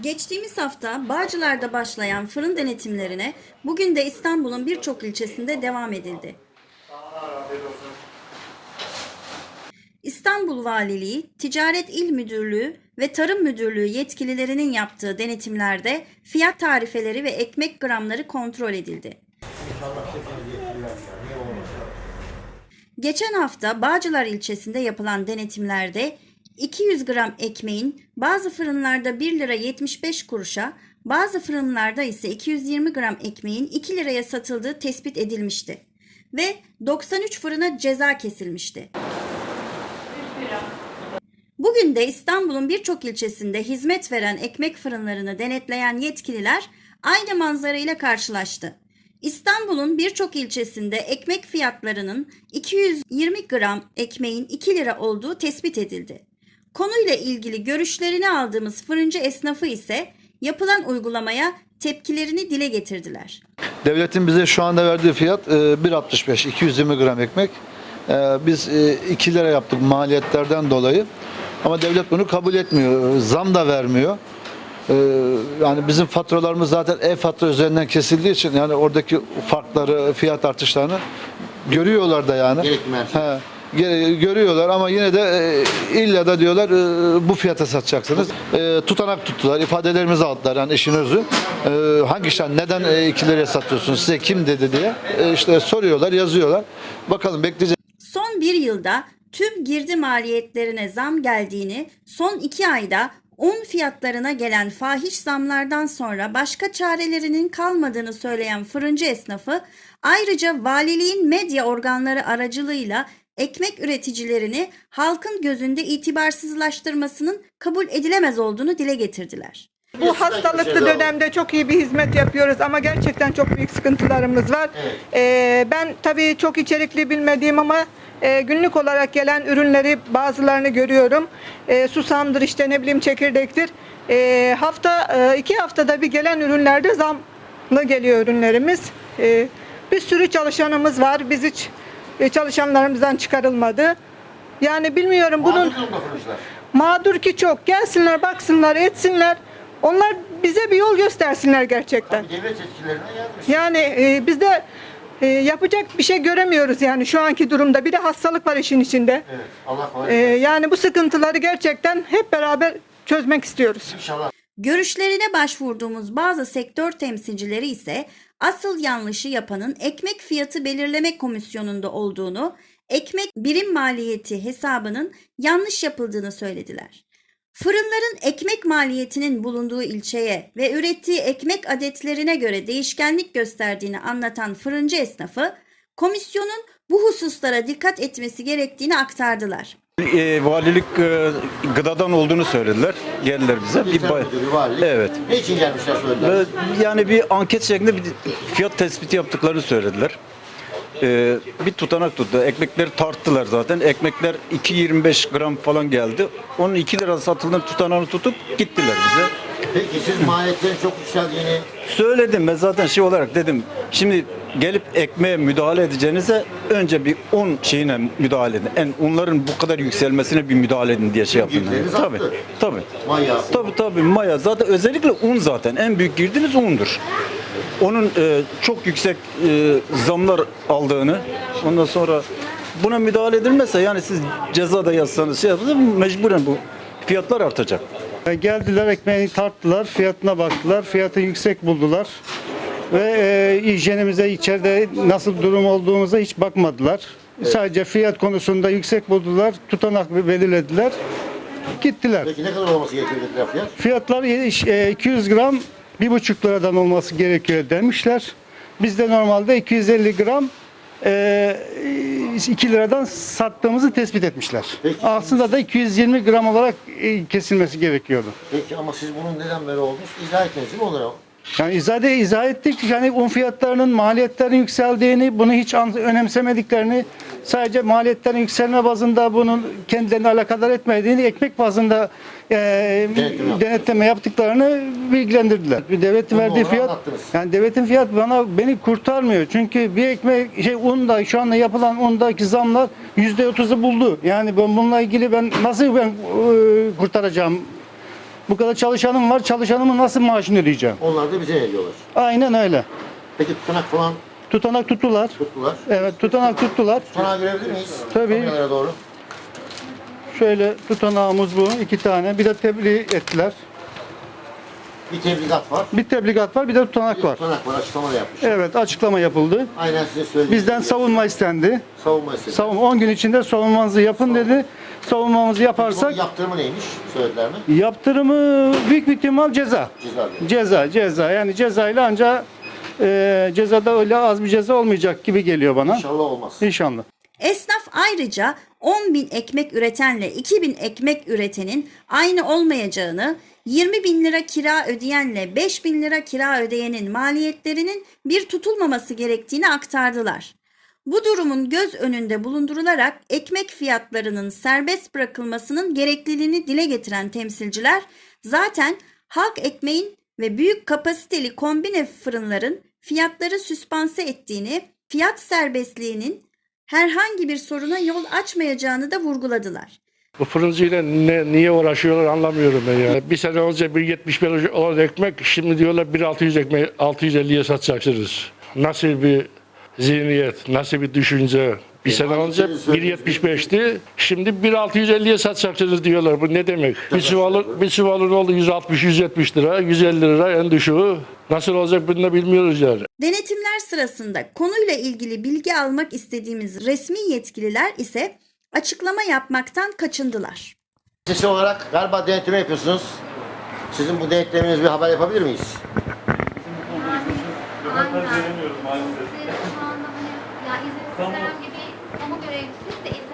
Geçtiğimiz hafta Bağcılar'da başlayan fırın denetimlerine bugün de İstanbul'un birçok ilçesinde devam edildi. İstanbul Valiliği, Ticaret İl Müdürlüğü ve Tarım Müdürlüğü yetkililerinin yaptığı denetimlerde fiyat tarifeleri ve ekmek gramları kontrol edildi. Geçen hafta Bağcılar ilçesinde yapılan denetimlerde 200 gram ekmeğin bazı fırınlarda 1 lira 75 kuruşa, bazı fırınlarda ise 220 gram ekmeğin 2 liraya satıldığı tespit edilmişti ve 93 fırına ceza kesilmişti. Bugün de İstanbul'un birçok ilçesinde hizmet veren ekmek fırınlarını denetleyen yetkililer aynı manzarayla karşılaştı. İstanbul'un birçok ilçesinde ekmek fiyatlarının 220 gram ekmeğin 2 lira olduğu tespit edildi. Konuyla ilgili görüşlerini aldığımız fırıncı esnafı ise yapılan uygulamaya tepkilerini dile getirdiler. Devletin bize şu anda verdiği fiyat e, 1.65 220 gram ekmek. E, Biz e, 2 lira yaptık maliyetlerden dolayı. Ama devlet bunu kabul etmiyor. Zam da vermiyor. E, Yani bizim faturalarımız zaten e-fatura üzerinden kesildiği için yani oradaki farkları, fiyat artışlarını görüyorlar da yani. Gerekli merkez. He, ge- görüyorlar ama yine de e, illa da diyorlar e, bu fiyata satacaksınız. E, tutanak tuttular, ifadelerimizi aldılar yani işin özü. Hangi şan, neden e, 2 liraya satıyorsunuz, size kim dedi diye işte soruyorlar, yazıyorlar. Bakalım bekleyeceğiz. Son bir yılda tüm girdi maliyetlerine zam geldiğini, son iki ayda un fiyatlarına gelen fahiş zamlardan sonra başka çarelerinin kalmadığını söyleyen fırıncı esnafı, ayrıca valiliğin medya organları aracılığıyla ekmek üreticilerini halkın gözünde itibarsızlaştırmasının kabul edilemez olduğunu dile getirdiler. Bu hastalıklı dönemde çok iyi bir hizmet yapıyoruz ama gerçekten çok büyük sıkıntılarımız var. Ee, ben tabii çok içerikli bilmediğim ama e, günlük olarak gelen ürünleri bazılarını görüyorum. E, susamdır işte ne bileyim çekirdektir. E, hafta e, iki haftada bir gelen ürünlerde zamlı geliyor ürünlerimiz. E, bir sürü çalışanımız var. Biz hiç e, çalışanlarımızdan çıkarılmadı. Yani bilmiyorum bunun Mağdur durumda fırıncılar. mağdur ki çok. Gelsinler, baksınlar, etsinler. Onlar bize bir yol göstersinler gerçekten. Devlet etkilerine gelmiş. Yani e, biz de e, yapacak bir şey göremiyoruz yani şu anki durumda. Bir de hastalık var işin içinde. Evet. Allah E, kolaylık yani bu sıkıntıları gerçekten hep beraber çözmek istiyoruz. İnşallah. Görüşlerine başvurduğumuz bazı sektör temsilcileri ise asıl yanlışı yapanın ekmek fiyatı belirleme komisyonunda olduğunu, ekmek birim maliyeti hesabının yanlış yapıldığını söylediler. Fırınların ekmek maliyetinin bulunduğu ilçeye ve ürettiği ekmek adetlerine göre değişkenlik gösterdiğini anlatan fırıncı esnafı, komisyonun bu hususlara dikkat etmesi gerektiğini aktardılar. E, valilik e, gıdadan olduğunu söylediler. Geldiler bize. Bir bay- müdürü, valilik. Evet. Ne için gelmişler söylediler. Ve yani bir anket şeklinde bir fiyat tespiti yaptıklarını söylediler. E, bir tutanak tuttu. Ekmekleri tarttılar zaten. Ekmekler 2.25 gram falan geldi. Onun 2 lira satıldığını tutanağını tutup gittiler bize. Peki siz maliyetlerin çok yükseldiğini Söyledim ben zaten şey olarak dedim. Şimdi gelip ekmeğe müdahale edeceğinize önce bir un şeyine müdahale edin. En unların bu kadar yükselmesine bir müdahale edin diye şey yaptım. Girdileriniz Tabii. arttı. Tabii. maya, Tabii tabii maya zaten özellikle un zaten en büyük girdiniz undur. Onun e, çok yüksek e, zamlar aldığını ondan sonra buna müdahale edilmezse yani siz ceza da yazsanız şey yapsanız mecburen bu fiyatlar artacak. E, Geldiler ekmeğini tarttılar, fiyatına baktılar, fiyatı yüksek buldular. Ve e, hijyenimize içeride nasıl durum olduğumuza hiç bakmadılar. Sadece fiyat konusunda yüksek buldular, tutanak belirlediler, gittiler. Peki ne kadar olması gerekiyor fiyat? Fiyatlar e, 200 gram 1,5 liradan olması gerekiyor demişler. Biz de normalde 250 gram e, 2 liradan sattığımızı tespit etmişler. Peki. Aslında da 220 gram olarak e, kesilmesi gerekiyordu. Peki ama siz bunun neden böyle olduğunu izah ettiniz değil mi onlara? Yani izah, de, izah ettik. Yani un fiyatlarının maliyetlerin yükseldiğini, bunu hiç önemsemediklerini, sadece maliyetlerin yükselme bazında bunun kendilerini alakadar etmediğini, ekmek bazında e, denetleme yaptıklarını bilgilendirdiler. Bir devletin Bunu verdiği fiyat, anlattınız. yani devletin fiyat bana beni kurtarmıyor. Çünkü bir ekmek şey unda şu anda yapılan undaki zamlar yüzde otuzu buldu. Yani ben bununla ilgili ben nasıl ben e, kurtaracağım? Bu kadar çalışanım var. Çalışanımın nasıl maaşını ödeyeceğim? Onlar da bize ne diyorlar? Aynen öyle. Peki tutanak falan Tutanak tuttular. tuttular. Evet tutanak tuttular. Tutanağı görebilir miyiz? Tabii. Kameralara doğru. Şöyle tutanağımız bu. iki tane. Bir de tebliğ ettiler. Bir tebligat var. Bir tebligat var bir de Bir tutanak var. tutanak var. Açıklama da yapmış. Evet açıklama yapıldı. Aynen size söylediğim Bizden gibi. savunma istendi. savunma istedi. Savun 10 gün içinde savunmanızı yapın dedi. Savunmamızı yaparsak yaptırımı neymiş? Söylediler mi? yaptırımı büyük bir ihtimal ceza. Ceza diyor. Ceza, ceza. Yani cezayla ancak e, cezada öyle az bir ceza olmayacak gibi geliyor bana. İnşallah olmaz. İnşallah. Esnaf ayrıca 10 bin ekmek üretenle 2 bin ekmek üretenin aynı olmayacağını, 20 bin lira kira ödeyenle 5 bin lira kira ödeyenin maliyetlerinin bir tutulmaması gerektiğini aktardılar. Bu durumun göz önünde bulundurularak ekmek fiyatlarının serbest bırakılmasının gerekliliğini dile getiren temsilciler zaten halk ekmeğin ve büyük kapasiteli kombine fırınların fiyatları süspanse ettiğini, fiyat serbestliğinin herhangi bir soruna yol açmayacağını da vurguladılar. Bu fırıncıyla ne, niye uğraşıyorlar anlamıyorum ben ya. Bir sene önce 1.75 olan ekmek şimdi diyorlar 1.600 ekmeği 650'ye satacaksınız. Nasıl bir zihniyet, nasıl bir düşünce. Bir E, sene önce şeyi söylüyorsunuz. 1.75'ti. Şimdi 1.650'ye satacaksınız diyorlar. Bu ne demek? Bir çuvalın, bir çuvalın oldu 160-170 lira, 150 lira en düşüğü. Nasıl olacak bunu da bilmiyoruz yani. Denetimler sırasında konuyla ilgili bilgi almak istediğimiz resmi yetkililer ise açıklama yapmaktan kaçındılar. Sesi olarak galiba denetleme yapıyorsunuz. Sizin bu denetlemeniz bir haber yapabilir miyiz? cevaplar veremiyorum maalesef. Şu anda hani, ya izinsiz tamam. herhangi bir kamu görevlisi de izin